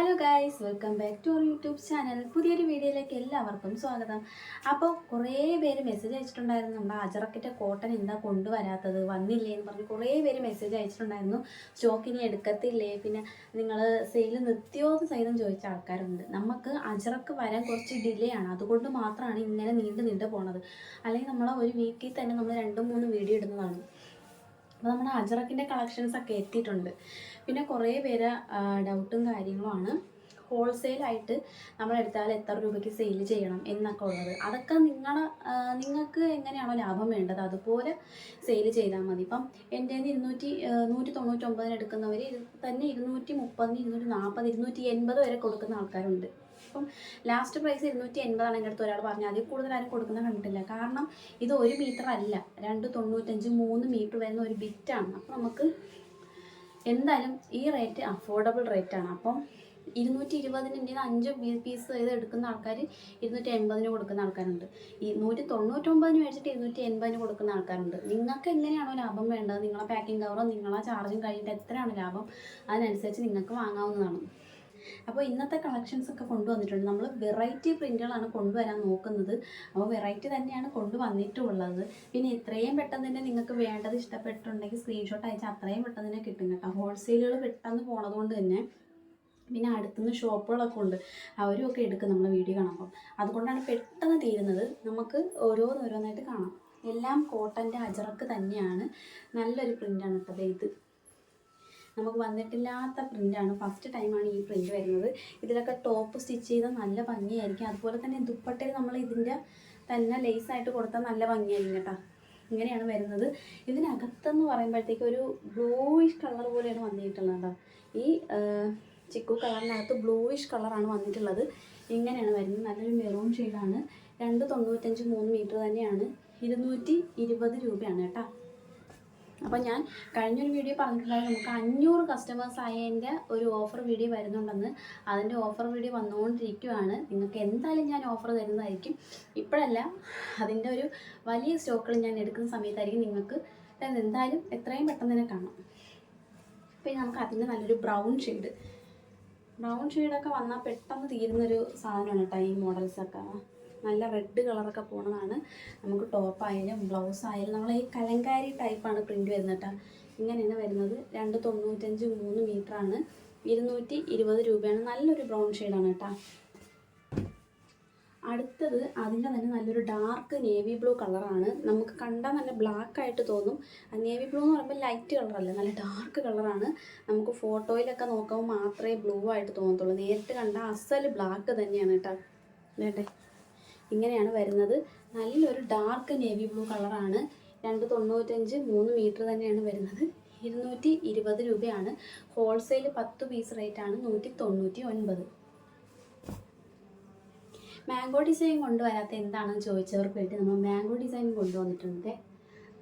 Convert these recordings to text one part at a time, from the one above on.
Hello guys welcome back to our YouTube channel പുതിയൊരു വീഡിയോയിലേക്ക് എല്ലാവർക്കും സ്വാഗതം. അപ്പോൾ കുറേ പേര് മെസ്സേജ് അയച്ചിട്ടുണ്ടായിരുന്നു. നമ്മുടെ അജറക്കിന്റെ കോട്ടൺ എന്താ കൊണ്ടുവരാത്തത്? വന്നില്ലേ എന്ന് പറഞ്ഞ് കുറേ പേര് മെസ്സേജ് അയച്ചിട്ടുണ്ടായിരുന്നു. സ്റ്റോക്ക് ഇനി എടുക്കത്തില്ലേ? പിന്നെ നിങ്ങൾ സെയിൽ നിർത്തിയോ എന്ന് സഹിതം ചോദിച്ച ആൾക്കാരുണ്ട്. നമുക്ക് അജറക്ക് വരാൻ കുറച്ച് ഡിലേ ആണ്. അതുകൊണ്ട് മാത്രമാണ് ഇങ്ങനെ നീണ്ടു നീണ്ടു പോണത്. അല്ലെങ്കിൽ നമ്മൾ ഒരു വീക്കിൽ തന്നെ നമ്മൾ രണ്ടും മൂന്നും വീഡിയോ ഇടുന്നതാണ്. അപ്പോൾ നമ്മുടെ അജറക്കിന്റെ കളക്ഷൻസ് ഒക്കെ എത്തിയിട്ടുണ്ട്. പിന്നെ കുറേ പേര് ഡൗട്ടും കാര്യങ്ങളുമാണ്. ഹോൾസെയിലായിട്ട് നമ്മളെടുത്താൽ എത്ര രൂപയ്ക്ക് സെയിൽ ചെയ്യണം എന്നൊക്കെ ഉള്ളത്. അതൊക്കെ നിങ്ങളെ നിങ്ങൾക്ക് എങ്ങനെയാണോ ലാഭം വേണ്ടത്? അതുപോലെ സെയിൽ ചെയ്താൽ മതി. ഇപ്പം എന്റെ ഇരുന്നൂറ്റി നൂറ്റി തൊണ്ണൂറ്റൊമ്പതിന് എടുക്കുന്നവർ തന്നെ ഇരുന്നൂറ്റി മുപ്പതിന് ഇരുന്നൂറ്റി നാൽപ്പത് ഇരുന്നൂറ്റി എൺപത് വരെ കൊടുക്കുന്ന ആൾക്കാരുണ്ട്. ഇപ്പം ലാസ്റ്റ് പ്രൈസ് ഇരുന്നൂറ്റി എൺപതാണ് എന്റെ അടുത്ത് ഒരാൾ പറഞ്ഞു അതിൽ കൂടുതൽ ആരും കൊടുക്കുന്ന കണ്ടിട്ടില്ല. കാരണം ഇത് ഒരു മീറ്റർ അല്ല. രണ്ട് തൊണ്ണൂറ്റഞ്ച് മൂന്ന് മീറ്റർ വരുന്ന ഒരു ബിറ്റാണ് അപ്പം നമുക്ക് എന്തായാലും ഈ റേറ്റ് അഫോർഡബിൾ റേറ്റ് ആണ്. അപ്പം ഇരുന്നൂറ്റി ഇരുപതിന് എന്റെ അഞ്ച് പീസ് ചെയ്ത് എടുക്കുന്ന ആൾക്കാർ ഇരുന്നൂറ്റി എൺപതിന് കൊടുക്കുന്ന ആൾക്കാരുണ്ട്. ഈ നൂറ്റി തൊണ്ണൂറ്റൊമ്പതിന് മേടിച്ചിട്ട് ഇരുന്നൂറ്റി എൺപതിന് കൊടുക്കുന്ന ആൾക്കാരുണ്ട്. നിങ്ങൾക്ക് എങ്ങനെയാണോ ലാഭം വേണ്ടത്? നിങ്ങളെ പാക്കിംഗ് കവറോ നിങ്ങളെ ചാർജും കഴിഞ്ഞിട്ട് എത്രയാണ് ലാഭം? അതിനനുസരിച്ച് നിങ്ങൾക്ക് വാങ്ങാവുന്നതാണ്. അപ്പോൾ ഇന്നത്തെ കളക്ഷൻസ് ഒക്കെ കൊണ്ടുവന്നിട്ടുണ്ട്. നമ്മൾ വെറൈറ്റി പ്രിന്റുകളാണ് കൊണ്ടുവരാൻ നോക്കുന്നത്. അപ്പോൾ വെറൈറ്റി തന്നെയാണ് കൊണ്ടുവന്നിട്ടുള്ളത്. പിന്നെ എത്രയും പെട്ടെന്ന് തന്നെ നിങ്ങൾക്ക് വേണ്ടത് ഇഷ്ടപ്പെട്ടിട്ടുണ്ടെങ്കിൽ സ്ക്രീൻഷോട്ട് അയച്ചാൽ അത്രയും പെട്ടെന്ന് തന്നെ കിട്ടും കേട്ടോ. ഹോൾസെയിലുകൾ പെട്ടെന്ന് പോണതുകൊണ്ട് തന്നെ പിന്നെ അടുത്തുനിന്ന് ഷോപ്പുകളൊക്കെ ഉണ്ട്. അവരും ഒക്കെ എടുക്കും നമ്മൾ വീഡിയോ കാണുമ്പം. അതുകൊണ്ടാണ് പെട്ടെന്ന് തീരുന്നത്. നമുക്ക് ഓരോന്നോരോന്നായിട്ട് കാണാം. എല്ലാം കോട്ടന്റെ അജറക്ക് തന്നെയാണ്. നല്ലൊരു പ്രിന്റാണ് കേട്ടോ ഇത്. നമുക്ക് വന്നിട്ടില്ലാത്ത പ്രിന്റാണ് ഫസ്റ്റ് ടൈമാണ് ഈ പ്രിന്റ് വരുന്നത്. ഇതിലൊക്കെ ടോപ്പ് സ്റ്റിച്ച് ചെയ്താൽ നല്ല ഭംഗിയായിരിക്കും. അതുപോലെ തന്നെ ദുപ്പട്ടയിൽ നമ്മൾ ഇതിന്റെ തന്നെ ലേസായിട്ട് കൊടുത്താൽ നല്ല ഭംഗിയായിരിക്കും കേട്ടോ. ഇങ്ങനെയാണ് വരുന്നത്. ഇതിനകത്തെന്ന് പറയുമ്പോഴത്തേക്ക് ഒരു ബ്ലൂയിഷ് കളർ പോലെയാണ് വന്നിട്ടുള്ളത് കേട്ടോ. ഈ ചിക്കു കളറിനകത്ത് ബ്ലൂയിഷ് കളറാണ് വന്നിട്ടുള്ളത്. ഇങ്ങനെയാണ് വരുന്നത്. നല്ലൊരു മെറൂൺ ഷെയ്ഡാണ് രണ്ട് തൊണ്ണൂറ്റഞ്ച് മൂന്ന് മീറ്റർ തന്നെയാണ്. ഇരുന്നൂറ്റി ഇരുപത് രൂപയാണ് കേട്ടോ. അപ്പോൾ ഞാൻ കഴിഞ്ഞൊരു വീഡിയോ പറഞ്ഞിട്ടുണ്ടായിരുന്നു. നമുക്ക് അഞ്ഞൂറ് കസ്റ്റമേഴ്സ് ആയതിന്റെ ഒരു ഓഫർ വീഡിയോ വരുന്നുണ്ടെന്ന്. അതിന്റെ ഓഫർ വീഡിയോ വന്നുകൊണ്ടിരിക്കുകയാണ് നിങ്ങൾക്ക് എന്തായാലും ഞാൻ ഓഫർ തരുന്നതായിരിക്കും. ഇപ്പോഴല്ല അതിന്റെ ഒരു വലിയ സ്റ്റോക്കുകൾ ഞാൻ എടുക്കുന്ന സമയത്തായിരിക്കും നിങ്ങൾക്ക് എന്തായാലും എത്രയും പെട്ടെന്ന് തന്നെ കാണാം. പിന്നെ നമുക്ക് അതിന്റെ നല്ലൊരു ബ്രൗൺ ഷെയ്ഡ് ബ്രൗൺ ഷെയ്ഡൊക്കെ വന്നാൽ പെട്ടെന്ന് തീരുന്നൊരു സാധനമാണ് കേട്ടോ ഈ മോഡൽസൊക്കെ നല്ല റെഡ് കളറൊക്കെ പോണതാണ്. നമുക്ക് ടോപ്പായാലും ബ്ലൗസ് ആയാലും നമ്മൾ ഈ കലങ്കാരി ടൈപ്പാണ് പ്രിന്റ് വരുന്നത് കേട്ടോ ഇങ്ങനെയാണ് വരുന്നത്. രണ്ട് തൊണ്ണൂറ്റഞ്ച് മൂന്ന് മീറ്ററാണ് ഇരുന്നൂറ്റി ഇരുപത് രൂപയാണ്. നല്ലൊരു ബ്രൗൺ ഷെയ്ഡാണ് കേട്ടോ അടുത്തത് അതിന്റെ തന്നെ നല്ലൊരു ഡാർക്ക് നേവി ബ്ലൂ കളറാണ് നമുക്ക് കണ്ടാൽ നല്ല ബ്ലാക്ക് ആയിട്ട് തോന്നും. നേവി ബ്ലൂ എന്ന് പറയുമ്പോൾ ലൈറ്റ് കളറല്ല നല്ല ഡാർക്ക് കളറാണ് നമുക്ക് ഫോട്ടോയിലൊക്കെ നോക്കുമ്പോൾ മാത്രമേ ബ്ലൂ ആയിട്ട് തോന്നത്തുള്ളൂ. നേരിട്ട് കണ്ടാൽ അസൽ ബ്ലാക്ക് തന്നെയാണ് കേട്ടോ വേണ്ടേ ഇങ്ങനെയാണ് വരുന്നത്. നല്ലൊരു ഡാർക്ക് നേവി ബ്ലൂ കളറാണ് രണ്ട് തൊണ്ണൂറ്റഞ്ച് മൂന്ന് മീറ്റർ തന്നെയാണ് വരുന്നത്. ഇരുന്നൂറ്റി ഇരുപത് രൂപയാണ്. ഹോൾസെയിൽ പത്ത് പീസ് റേറ്റാണ് നൂറ്റി തൊണ്ണൂറ്റി ഒൻപത് മാംഗോ ഡിസൈൻ കൊണ്ടുവരാത്ത എന്താണെന്ന് ചോദിച്ചവർക്ക് വേണ്ടി നമ്മൾ മാംഗോ ഡിസൈൻ കൊണ്ടുവന്നിട്ടുണ്ട്.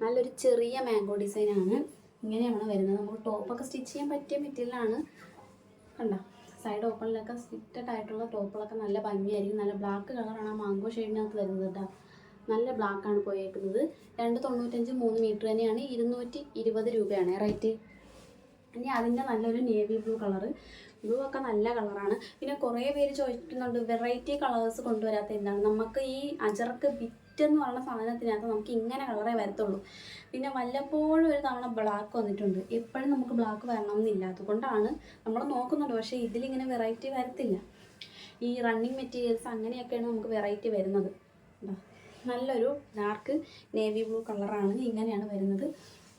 നല്ലൊരു ചെറിയ മാംഗോ ഡിസൈനാണ് ഇങ്ങനെയാണ് വരുന്നത്. നമുക്ക് ടോപ്പൊക്കെ സ്റ്റിച്ച് ചെയ്യാൻ പറ്റിയ മെറ്റീരിയലാണ് കണ്ടോ? സൈഡ് ഓപ്പണിലൊക്കെ സ്റ്റിറ്റഡ് ആയിട്ടുള്ള ടോപ്പുകളൊക്കെ നല്ല ഭംഗിയായിരിക്കും. നല്ല ബ്ലാക്ക് കളറാണ് ആ മാംഗോ ഷെയ്ഡിനകത്ത് വരുന്നത് കേട്ടോ. നല്ല ബ്ലാക്കാണ് പോയേക്കുന്നത്. രണ്ട് തൊണ്ണൂറ്റഞ്ച് മൂന്ന് മീറ്റർ തന്നെയാണ്. ഇരുന്നൂറ്റി ഇരുപത് രൂപയാണ്. റേറ്റ് ഇനി അതിന്റെ നല്ലൊരു നേവി ബ്ലൂ കളറ് ബ്ലൂ ഒക്കെ നല്ല കളറാണ് പിന്നെ കുറേ പേര് ചോദിക്കുന്നുണ്ട് വെറൈറ്റി കളേഴ്സ് കൊണ്ടുവരാത്ത എന്താണ്? നമുക്ക് ഈ അജർക്ക് ബിറ്റ് എന്ന് പറയുന്ന സാധനത്തിനകത്ത് നമുക്ക് ഇങ്ങനെ കളറേ വരത്തുള്ളൂ. പിന്നെ വല്ലപ്പോഴും ഒരു തവണ ബ്ലാക്ക് വന്നിട്ടുണ്ട്. എപ്പോഴും നമുക്ക് ബ്ലാക്ക് വരണമെന്നില്ല. അതുകൊണ്ടാണ് നമ്മൾ നോക്കുന്നുണ്ട് പക്ഷേ ഇതിലിങ്ങനെ വെറൈറ്റി വരത്തില്ല. ഈ റണ്ണിങ് മെറ്റീരിയൽസ് അങ്ങനെയൊക്കെയാണ് നമുക്ക് വെറൈറ്റി വരുന്നത്. നല്ലൊരു ഡാർക്ക് നേവി ബ്ലൂ കളറാണ് ഇങ്ങനെയാണ് വരുന്നത്.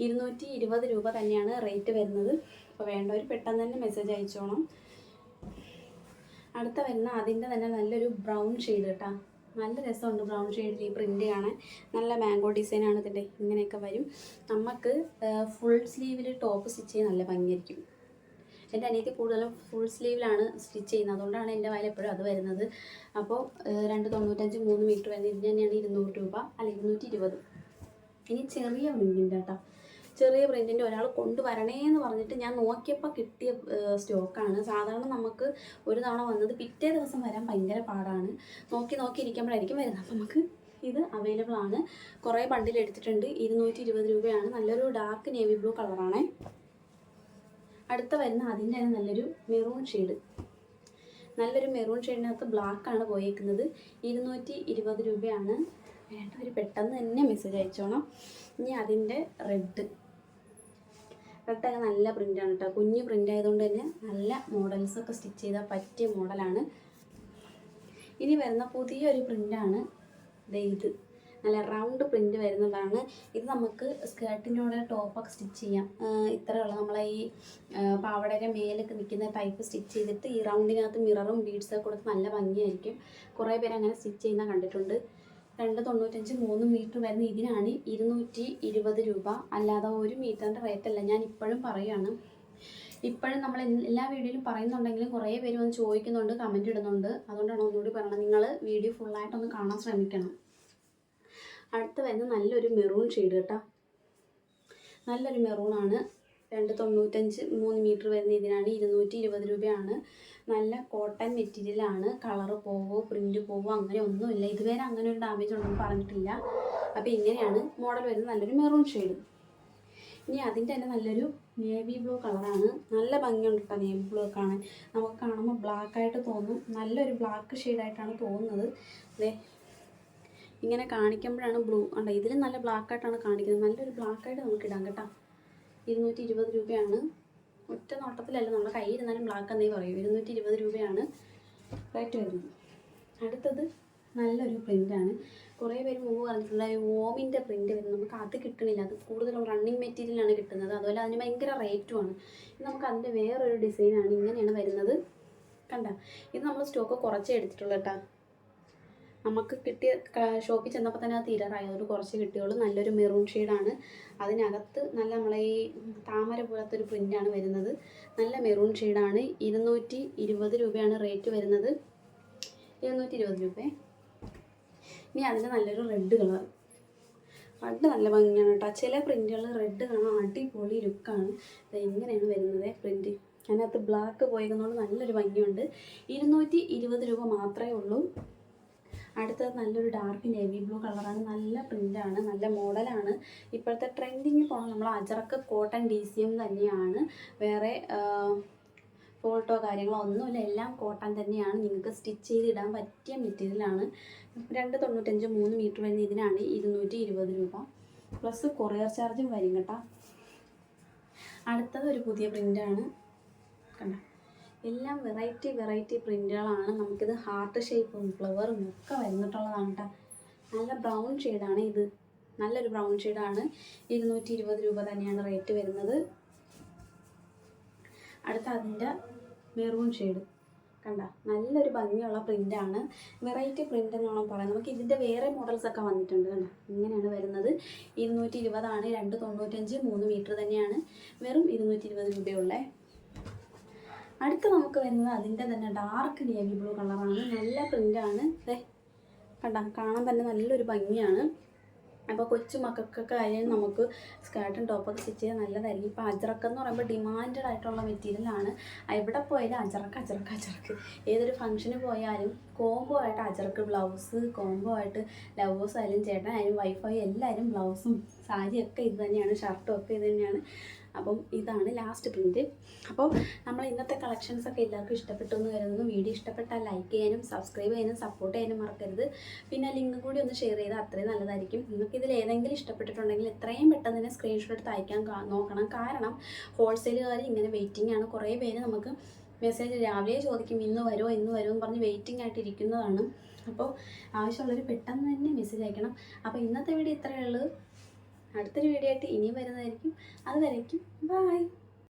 ഇരുന്നൂറ്റി ഇരുപത് രൂപ തന്നെയാണ് റേറ്റ് വരുന്നത്. അപ്പോൾ വേണ്ടവർ പെട്ടെന്ന് തന്നെ മെസ്സേജ് അയച്ചോണം. അടുത്ത വരുന്ന അതിന്റെ തന്നെ നല്ലൊരു ബ്രൗൺ ഷെയ്ഡ് കേട്ടോ നല്ല രസമുണ്ട് ബ്രൗൺ ഷെയ്ഡിൽ ഈ പ്രിന്റ് കാണാൻ. നല്ല മാംഗോ ഡിസൈനാണ് ഇതിന്റെ. ഇങ്ങനെയൊക്കെ വരും. നമുക്ക് ഫുൾ സ്ലീവിൽ ടോപ്പ് സ്റ്റിച്ച് ചെയ്യാൻ നല്ല ഭംഗിയായിരിക്കും. എന്റെ അനിയത്തി കൂടുതലും ഫുൾ സ്ലീവിലാണ് സ്റ്റിച്ച് ചെയ്യുന്നത്. അതുകൊണ്ടാണ് എന്റെ വായിൽ എപ്പോഴും അത് വരുന്നത്. അപ്പോൾ രണ്ട് തൊണ്ണൂറ്റഞ്ച് മൂന്ന് മീറ്റർ വരുന്നത് ഇതിന് തന്നെയാണ് ഇരുന്നൂറ് രൂപ. അല്ല ഇരുന്നൂറ്റി ഇരുപത് ഇനി ചെറിയ പ്രിന്റിന്റെ കേട്ടോ. ചെറിയ പ്രിന്റിന്റെ ഒരാൾ കൊണ്ടുവരണേ എന്ന് പറഞ്ഞിട്ട് ഞാൻ നോക്കിയപ്പോൾ കിട്ടിയ സ്റ്റോക്കാണ്. സാധാരണ നമുക്ക് ഒരു തവണ വന്നത് പിറ്റേ ദിവസം വരാൻ ഭയങ്കര പാടാണ്. നോക്കി നോക്കി ഇരിക്കുമ്പോഴായിരിക്കും വരുന്നത്. അപ്പം നമുക്ക് ഇത് അവൈലബിൾ ആണ്. കുറേ ബണ്ടിൽ എടുത്തിട്ടുണ്ട്. ഇരുന്നൂറ്റി ഇരുപത് രൂപയാണ്. നല്ലൊരു ഡാർക്ക് നേവി ബ്ലൂ കളറാണേ അടുത്ത വരുന്ന അതിന്റെ തന്നെ നല്ലൊരു മെറൂൺ ഷെയ്ഡ് നല്ലൊരു മെറൂൺ ഷെയ്ഡിനകത്ത് ബ്ലാക്കാണ് പോയേക്കുന്നത്. ഇരുന്നൂറ്റി ഇരുപത് രൂപയാണ്. വേണ്ടവർ പെട്ടെന്ന് തന്നെ മെസ്സേജ് അയച്ചോണം ഇനി അതിന്റെ റെഡ് റെഡൊക്കെ നല്ല പ്രിന്റാണ് കേട്ടോ കുഞ്ഞ് പ്രിന്റ് ആയതുകൊണ്ട് തന്നെ നല്ല മോഡൽസൊക്കെ സ്റ്റിച്ച് ചെയ്താൽ പറ്റിയ മോഡലാണ് ഇനി വരുന്ന പുതിയൊരു പ്രിന്റാണ് ഇത്. നല്ല റൗണ്ട് പ്രിന്റ് വരുന്നതാണ്. ഇത് നമുക്ക് സ്കേർട്ടിന്റെ കൂടെ ടോപ്പൊക്കെ സ്റ്റിച്ച് ചെയ്യാം. ഇത്രയുള്ള നമ്മളെ ഈ പാവടയുടെ മേലൊക്കെ നിൽക്കുന്ന ടൈപ്പ് സ്റ്റിച്ച് ചെയ്തിട്ട് ഈ റൗണ്ടിനകത്ത് മിററും ബീഡ്സൊക്കെ കൊടുത്ത് നല്ല ഭംഗിയായിരിക്കും. കുറേ പേര് അങ്ങനെ സ്റ്റിച്ച് ചെയ്യുന്ന കണ്ടിട്ടുണ്ട്. രണ്ട് തൊണ്ണൂറ്റഞ്ച് മൂന്ന് മീറ്റർ വരുന്ന ഇതിനാണ് ഇരുന്നൂറ്റി ഇരുപത് രൂപ. അല്ലാതെ ഒരു മീറ്ററിന്റെ റേറ്റ് അല്ല. ഞാൻ ഇപ്പോഴും പറയുകയാണ് ഇപ്പോഴും നമ്മൾ എല്ലാ വീഡിയോയിലും പറയുന്നുണ്ടെങ്കിലും കുറേ പേര് വന്ന് ചോദിക്കുന്നുണ്ട് കമന്റ് ഇടുന്നുണ്ട്. അതുകൊണ്ടാണ് ഒന്നുകൂടി പറയണം നിങ്ങൾ വീഡിയോ ഫുള്ളായിട്ടൊന്ന് കാണാൻ ശ്രമിക്കണം. അടുത്ത് വരുന്ന നല്ലൊരു മെറൂൺ ഷെയ്ഡ് കേട്ടോ. നല്ലൊരു മെറൂണാണ് രണ്ട് തൊണ്ണൂറ്റഞ്ച് മൂന്ന് മീറ്റർ വരുന്ന ഇതിനാണ് ഇരുന്നൂറ്റി ഇരുപത് രൂപയാണ്. നല്ല കോട്ടൺ മെറ്റീരിയലാണ് കളറ് പോവോ പ്രിന്റ് പോവോ അങ്ങനെ ഒന്നുമില്ല. ഇതുവരെ അങ്ങനെ ഒരു ഡാമേജ് ഉണ്ടെന്ന് പറഞ്ഞിട്ടില്ല. അപ്പോൾ ഇങ്ങനെയാണ് മോഡൽ വരുന്നത്. നല്ലൊരു മെറൂൺ ഷെയ്ഡ് ഇനി അതിന്റെ തന്നെ നല്ലൊരു നേവി ബ്ലൂ കളറാണ് നല്ല ഭംഗിയുണ്ട് കേട്ടോ നേവി ബ്ലൂ കാണാൻ. നമുക്ക് കാണുമ്പോൾ ബ്ലാക്ക് ആയിട്ട് തോന്നും. നല്ലൊരു ബ്ലാക്ക് ഷെയ്ഡായിട്ടാണ് തോന്നുന്നത്. അതെ ഇങ്ങനെ കാണിക്കുമ്പോഴാണ് ബ്ലൂ ഉണ്ട് ഇതിലും നല്ല ബ്ലാക്ക് ആയിട്ടാണ് കാണിക്കുന്നത്. നല്ലൊരു ബ്ലാക്ക് ആയിട്ട് നമുക്ക് ഇടാം കേട്ടോ. ഇരുന്നൂറ്റി ഇരുപത് രൂപയാണ്. ഒറ്റ നോട്ടത്തിലല്ല നമ്മുടെ കയ്യിൽ ഇരുന്നാലും ബ്ലാക്ക് എന്നേ പറയൂ. ഇരുന്നൂറ്റി ഇരുപത് രൂപയാണ് റേറ്റ് വരുന്നത്. അടുത്തത് നല്ലൊരു പ്രിന്റാണ് കുറേ പേര് മുമ്പ് പറഞ്ഞിട്ടുള്ള ഓമിന്റെ പ്രിന്റ് വരുന്നത് നമുക്ക് അത് കിട്ടണില്ല. അത് കൂടുതലും റണ്ണിങ് മെറ്റീരിയലാണ് കിട്ടുന്നത്. അതുപോലെ അതിന് ഭയങ്കര റേറ്റുമാണ് നമുക്ക് അതിന്റെ വേറൊരു ഡിസൈനാണ് ഇങ്ങനെയാണ് വരുന്നത്. കണ്ട ഇത് നമ്മൾ സ്റ്റോക്ക് കുറച്ചേ എടുത്തിട്ടുള്ളൂ കേട്ടോ. നമുക്ക് കിട്ടിയ ഷോപ്പിൽ ചെന്നപ്പോൾ തന്നെ അത് തീരാറായി. അതുകൊണ്ട് കുറച്ച് കിട്ടിയുള്ളൂ. നല്ലൊരു മെറൂൺ ഷെയ്ഡാണ്. അതിനകത്ത് നല്ല നമ്മളെ ഈ താമര പോലത്തെ ഒരു പ്രിന്റാണ് വരുന്നത്. നല്ല മെറൂൺ ഷെയ്ഡാണ്. ഇരുന്നൂറ്റി ഇരുപത് രൂപയാണ് റേറ്റ് വരുന്നത്. ഇരുന്നൂറ്റി ഇരുപത് രൂപ. ഇനി അതിന് നല്ലൊരു റെഡ് കളർ. റെഡ് നല്ല ഭംഗിയാണ് കേട്ടോ. ചില പ്രിന്റുകൾ റെഡ് കാണാൻ അടിപൊളി ലുക്കാണ്. ഇങ്ങനെയാണ് വരുന്നത് പ്രിന്റ് അതിനകത്ത് ബ്ലാക്ക് പോയതുകൊണ്ട് നല്ലൊരു ഭംഗിയുണ്ട്. ഇരുന്നൂറ്റി ഇരുപത് രൂപ മാത്രമേ ഉള്ളൂ. അടുത്തത് നല്ലൊരു ഡാർക്ക് നേവി ബ്ലൂ കളറാണ് നല്ല പ്രിന്റാണ് നല്ല മോഡലാണ് ഇപ്പോഴത്തെ ട്രെൻഡിങ് പോകണം നമ്മൾ Ajrakh cotton D C M തന്നെയാണ്. വേറെ ഫോൾട്ടോ കാര്യങ്ങളോ ഒന്നുമില്ല. എല്ലാം കോട്ടൺ തന്നെയാണ്. നിങ്ങൾക്ക് സ്റ്റിച്ച് ചെയ്തിടാൻ പറ്റിയ മെറ്റീരിയലാണ് രണ്ട് തൊണ്ണൂറ്റഞ്ച് മൂന്ന് മീറ്റർ വരുന്ന ഇതിനാണ് ഇരുന്നൂറ്റി ഇരുപത് രൂപ പ്ലസ് കൊറിയർ ചാർജും വരും കേട്ടോ. അടുത്തത് ഒരു പുതിയ പ്രിന്റാണ് കണ്ട? എല്ലാം വെറൈറ്റി വെറൈറ്റി പ്രിന്റുകളാണ് നമുക്കിത് ഹാർട്ട് ഷേപ്പും ഫ്ലവറും ഒക്കെ വരുന്നിട്ടുള്ളതാണ് കേട്ടോ നല്ല ബ്രൗൺ ഷെയ്ഡാണ് ഇത്. നല്ലൊരു ബ്രൗൺ ഷെയ്ഡാണ് ഇരുന്നൂറ്റി ഇരുപത് രൂപ തന്നെയാണ് റേറ്റ് വരുന്നത്. അടുത്ത അതിന്റെ മെറൂൺ ഷെയ്ഡ് കണ്ട? നല്ലൊരു ഭംഗിയുള്ള പ്രിന്റാണ് വെറൈറ്റി പ്രിന്റ് എന്നാണ് പറയുന്നത് നമുക്ക് ഇതിന്റെ വേറെ മോഡൽസ് ഒക്കെ വന്നിട്ടുണ്ട് കണ്ട? ഇങ്ങനെയാണ് വരുന്നത്. ഇരുന്നൂറ്റി ഇരുപതാണ് രണ്ട് തൊണ്ണൂറ്റഞ്ച് മൂന്ന് മീറ്റർ തന്നെയാണ്. വെറും ഇരുന്നൂറ്റി ഇരുപത് രൂപയുള്ളേ അടുത്ത നമുക്ക് വരുന്നത് അതിന്റെ തന്നെ ഡാർക്ക് നേവി ബ്ലൂ കളറാണ് നല്ല പ്രിന്റാണ് കണ്ട കാണാൻ തന്നെ നല്ലൊരു ഭംഗിയാണ്. അപ്പോൾ കൊച്ചു മക്കൾക്കൊക്കെ ആയാലും നമുക്ക് സ്കേർട്ടും ടോപ്പൊക്കെ സ്റ്റിച്ച് ചെയ്യാൻ നല്ലതായിരിക്കും. ഇപ്പോൾ അജറക്ക് എന്ന് പറയുമ്പോൾ ഡിമാൻഡ് ആയിട്ടുള്ള മെറ്റീരിയലാണ് എവിടെ പോയാലും അജറക്ക് അജറക്ക് അജറക്ക് ഏതൊരു ഫംഗ്ഷന് പോയാലും കോംബോ ആയിട്ട് അജറക്ക് ബ്ലൗസ് കോംബോ ആയിട്ട് ലവേഴ്സ് ആയാലും ചേട്ടനായാലും വൈഫായും എല്ലാവരും ബ്ലൗസും സാരിയൊക്കെ ഇത് തന്നെയാണ് ഷർട്ടും ഒക്കെ ഇത് തന്നെയാണ്. അപ്പം ഇതാണ് ലാസ്റ്റ് പ്രിന്റ് അപ്പോൾ നമ്മൾ ഇന്നത്തെ കളക്ഷൻസ് ഒക്കെ എല്ലാവർക്കും ഇഷ്ടപ്പെട്ടു എന്ന് കരുതുന്നു. വീഡിയോ ഇഷ്ടപ്പെട്ടാൽ ലൈക്ക് ചെയ്യാനും സബ്സ്ക്രൈബ് ചെയ്യാനും സപ്പോർട്ട് ചെയ്യാനും മറക്കരുത്. പിന്നെ ലിങ്ക് കൂടി ഒന്ന് ഷെയർ ചെയ്താൽ അത്രയും നല്ലതായിരിക്കും. നിങ്ങൾക്ക് ഇതിൽ ഏതെങ്കിലും ഇഷ്ടപ്പെട്ടിട്ടുണ്ടെങ്കിൽ എത്രയും പെട്ടെന്ന് തന്നെ സ്ക്രീൻഷോട്ട് എടുത്ത് അയക്കാൻ നോക്കണം. കാരണം ഹോൾസെയിലുകാർ ഇങ്ങനെ വെയിറ്റിംഗ് ആണ്. കുറേ പേര് നമുക്ക് മെസ്സേജ് രാവിലെ ചോദിക്കും ഇന്ന് വരുമോ ഇന്ന് വരുമോ എന്ന് പറഞ്ഞ് വെയിറ്റിംഗ് ആയിട്ട് ഇരിക്കുന്നതാണ്. അപ്പോൾ ആവശ്യമുള്ളവർ പെട്ടെന്ന് തന്നെ മെസ്സേജ് അയക്കണം. അപ്പോൾ ഇന്നത്തെ വീഡിയോ ഇത്രയേ ഉള്ളൂ. അടുത്തൊരു വീഡിയോ ആയിട്ട് ഇനിയും വരുന്നതായിരിക്കും. അതുവരേക്കും ബൈ